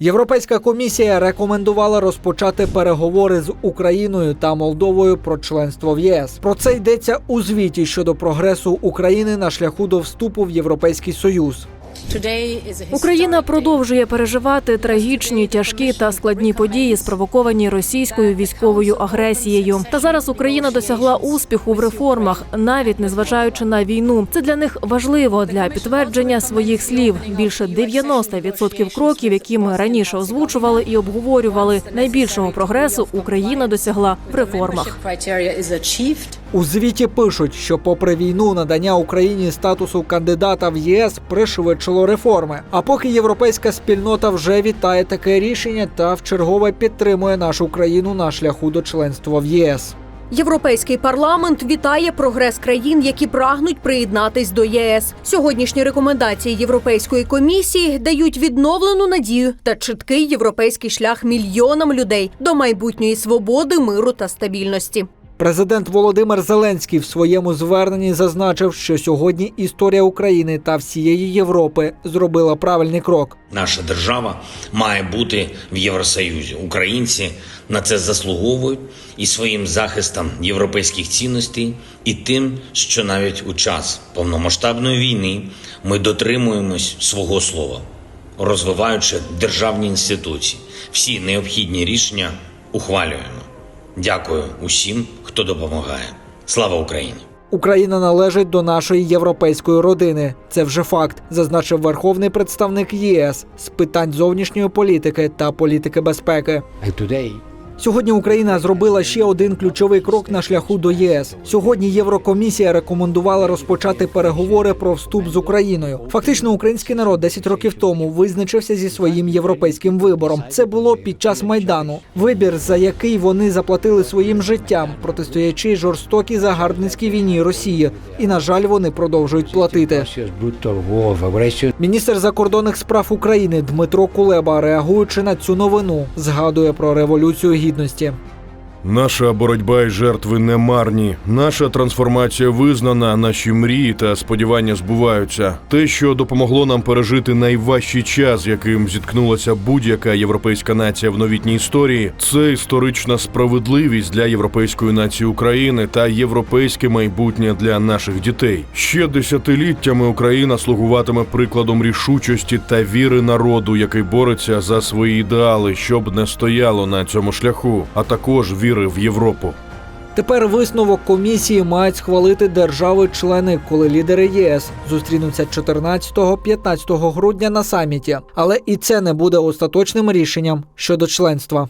Європейська комісія рекомендувала розпочати переговори з Україною та Молдовою про членство в ЄС. Про це йдеться у звіті щодо прогресу України на шляху до вступу в Європейський Союз. Україна продовжує переживати трагічні, тяжкі та складні події, спровоковані російською військовою агресією. Та зараз Україна досягла успіху в реформах, навіть незважаючи на війну. Це для них важливо для підтвердження своїх слів. Більше 90% кроків, які ми раніше озвучували і обговорювали. Найбільшого прогресу Україна досягла в реформах. У звіті пишуть, що попри війну надання Україні статусу кандидата в ЄС пришвидшило реформи. А поки європейська спільнота вже вітає таке рішення та вчергове підтримує нашу країну на шляху до членства в ЄС. Європейський парламент вітає прогрес країн, які прагнуть приєднатись до ЄС. Сьогоднішні рекомендації Європейської комісії дають відновлену надію та чіткий європейський шлях мільйонам людей до майбутньої свободи, миру та стабільності. Президент Володимир Зеленський в своєму зверненні зазначив, що сьогодні історія України та всієї Європи зробила правильний крок. Наша держава має бути в Євросоюзі. Українці на це заслуговують і своїм захистом європейських цінностей, і тим, що навіть у час повномасштабної війни ми дотримуємось свого слова, розвиваючи державні інституції. Всі необхідні рішення ухвалюємо. Дякую усім, хто допомагає. Слава Україні! Україна належить до нашої європейської родини. Це вже факт, зазначив верховний представник ЄС з питань зовнішньої політики та політики безпеки. Сьогодні Україна зробила ще один ключовий крок на шляху до ЄС. Сьогодні Єврокомісія рекомендувала розпочати переговори про вступ з Україною. Фактично, український народ 10 років тому визначився зі своїм європейським вибором. Це було під час майдану. Вибір, за який вони заплатили своїм життям, протистоячи жорстокій загарбницькій війні Росії. І на жаль, вони продовжують платити. Міністр закордонних справ України Дмитро Кулеба, реагуючи на цю новину, згадує про революцію гідності. Наша боротьба і жертви не марні. Наша трансформація визнана, наші мрії та сподівання збуваються. Те, що допомогло нам пережити найважчий час, яким зіткнулася будь-яка європейська нація в новітній історії, це історична справедливість для європейської нації України та європейське майбутнє для наших дітей. Ще десятиліттями Україна слугуватиме прикладом рішучості та віри народу, який бореться за свої ідеали, щоб не стояло на цьому шляху, а також віри в Європу. Тепер висновок комісії мають схвалити держави-члени, коли лідери ЄС зустрінуться 14-15 грудня на саміті. Але і це не буде остаточним рішенням щодо членства.